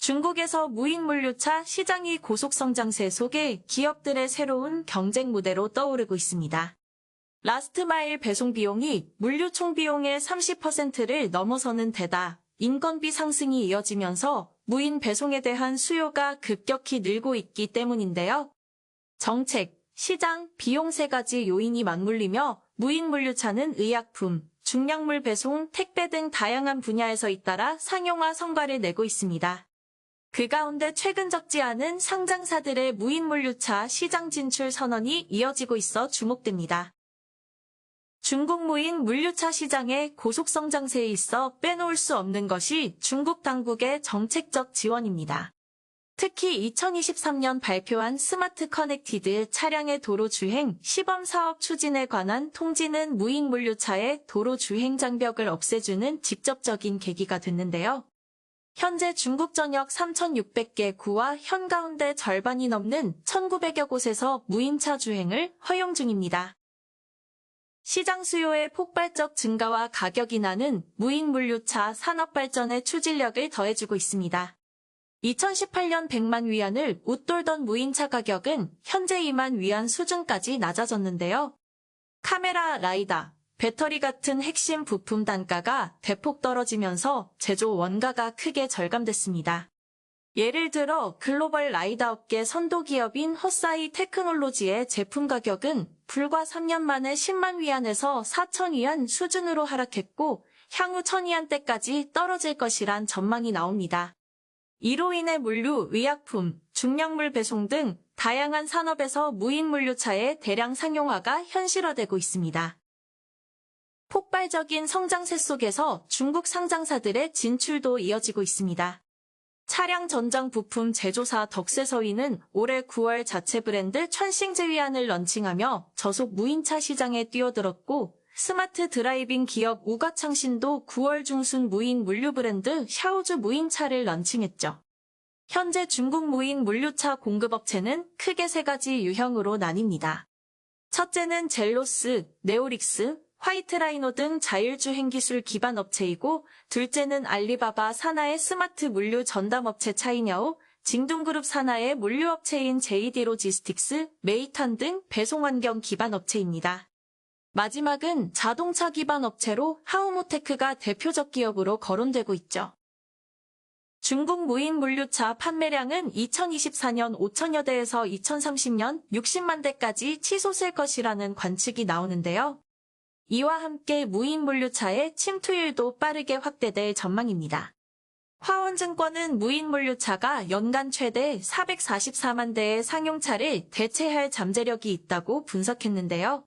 중국에서 무인 물류차 시장이 고속성장세 속에 기업들의 새로운 경쟁 무대로 떠오르고 있습니다. 라스트마일 배송 비용이 물류 총 비용의 30%를 넘어서는 데다 인건비 상승이 이어지면서 무인 배송에 대한 수요가 급격히 늘고 있기 때문인데요. 정책, 시장, 비용 세 가지 요인이 맞물리며 무인 물류차는 의약품, 중량물 배송, 택배 등 다양한 분야에서 잇따라 상용화 성과를 내고 있습니다. 그 가운데 최근 적지 않은 상장사들의 무인 물류차 시장 진출 선언이 이어지고 있어 주목됩니다. 중국 무인 물류차 시장의 고속성장세에 있어 빼놓을 수 없는 것이 중국 당국의 정책적 지원입니다. 특히 2023년 발표한 스마트 커넥티드 차량의 도로 주행 시범 사업 추진에 관한 통지는 무인 물류차의 도로 주행 장벽을 없애주는 직접적인 계기가 됐는데요. 현재 중국 전역 3,600개 구와 현 가운데 절반이 넘는 1,900여 곳에서 무인차 주행을 허용 중입니다. 시장 수요의 폭발적 증가와 가격 인하는 무인 물류차 산업 발전에 추진력을 더해주고 있습니다. 2018년 100만 위안을 웃돌던 무인차 가격은 현재 2만 위안 수준까지 낮아졌는데요. 카메라, 라이다, 배터리 같은 핵심 부품 단가가 대폭 떨어지면서 제조 원가가 크게 절감됐습니다. 예를 들어 글로벌 라이다 업계 선도 기업인 허사이 테크놀로지의 제품 가격은 불과 3년 만에 10만 위안에서 4천 위안 수준으로 하락했고 향후 1000위안대까지 떨어질 것이란 전망이 나옵니다. 이로 인해 물류, 의약품, 중량물 배송 등 다양한 산업에서 무인 물류차의 대량 상용화가 현실화되고 있습니다. 폭발적인 성장세 속에서 중국 상장사들의 진출도 이어지고 있습니다. 차량 전장 부품 제조사 덕세서위는 올해 9월 자체 브랜드 천싱제위안을 런칭하며 저속 무인차 시장에 뛰어들었고 스마트 드라이빙 기업 우가창신도 9월 중순 무인 물류 브랜드 샤오즈 무인차를 런칭했죠. 현재 중국 무인 물류차 공급업체는 크게 세 가지 유형으로 나뉩니다. 첫째는 젤로스, 네오릭스, 화이트라이노 등 자율주행 기술 기반 업체이고 둘째는 알리바바 산하의 스마트 물류 전담업체 차이냐오, 징둥그룹 산하의 물류업체인 JD 로지스틱스, 메이턴 등 배송환경 기반 업체입니다. 마지막은 자동차 기반 업체로 하우모테크가 대표적 기업으로 거론되고 있죠. 중국 무인 물류차 판매량은 2024년 5천여 대에서 2030년 60만 대까지 치솟을 것이라는 관측이 나오는데요. 이와 함께 무인 물류차의 침투율도 빠르게 확대될 전망입니다. 화원증권은 무인 물류차가 연간 최대 444만 대의 상용차를 대체할 잠재력이 있다고 분석했는데요.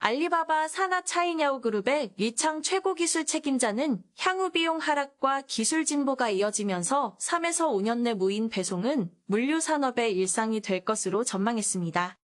알리바바 산하 차이냐오 그룹의 위창 최고 기술 책임자는 향후 비용 하락과 기술 진보가 이어지면서 3에서 5년 내 무인 배송은 물류 산업의 일상이 될 것으로 전망했습니다.